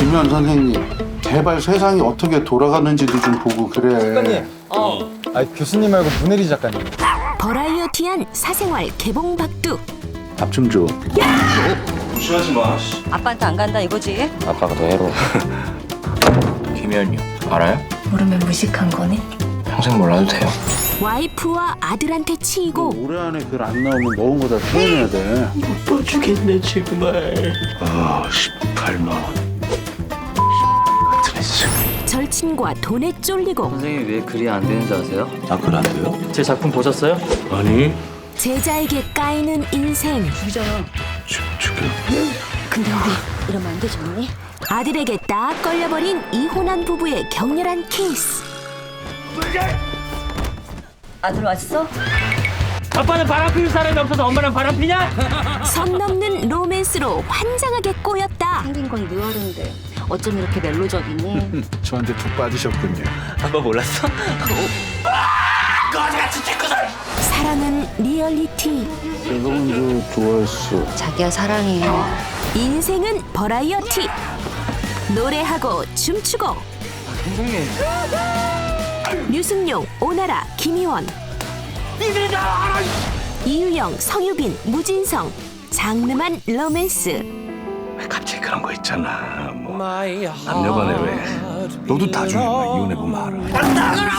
김현 선생님 제발 세상이 어떻게 돌아가는지도 좀 보고 그래. 작가님. 어. 아 교수님 말고 문혜리 작가님. 버라이어티한 사생활 개봉 박두 밥 좀 줘. 무시하지 마. 씨. 아빠한테 안 간다 이거지? 아빠가 더 해로. 김현이요. 알아요? 모르면 무식한 거네. 평생 몰라도 돼요. 와이프와 아들한테 치이고 올해 안에 글 안 나오면 먹은 거다 토해내야 돼. 못 주겠네 정말. 아 18만 원. 절친과 돈에 쫄리고 선생님이 왜 글이 안 되는지 아세요? 아글안 돼요? 제 작품 보셨어요? 아니 제자에게 까이는 인생 죽 죽여. 근데 우리 이러면 안 되지 언니? 아들에게 딱 걸려버린 이혼한 부부의 격렬한 케이스 아들 왔어? 아빠는 바람 피울 사람이 없어서 엄마랑 바람 피냐? 선 넘는 로맨스로 환장하게 꼬였다 생긴 건 느와르인데 어쩜 이렇게 멜로적이니? 저한테 푹 빠지셨군요. 아빠 몰랐어? 사랑은 리얼리티. 내가 먼저 좋아했어. 자기야 사랑해요. 인생은 버라이어티. 노래하고 춤추고. 선생님. 류승룡, 오나라, 김희원. 이유영, 성유빈, 무진성. 장르만 로맨스 갑자기 그런 거 있잖아. 뭐 남녀간에 왜? 너도 나중에 막 이혼해 보면 알아.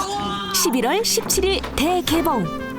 11월 17일 대개봉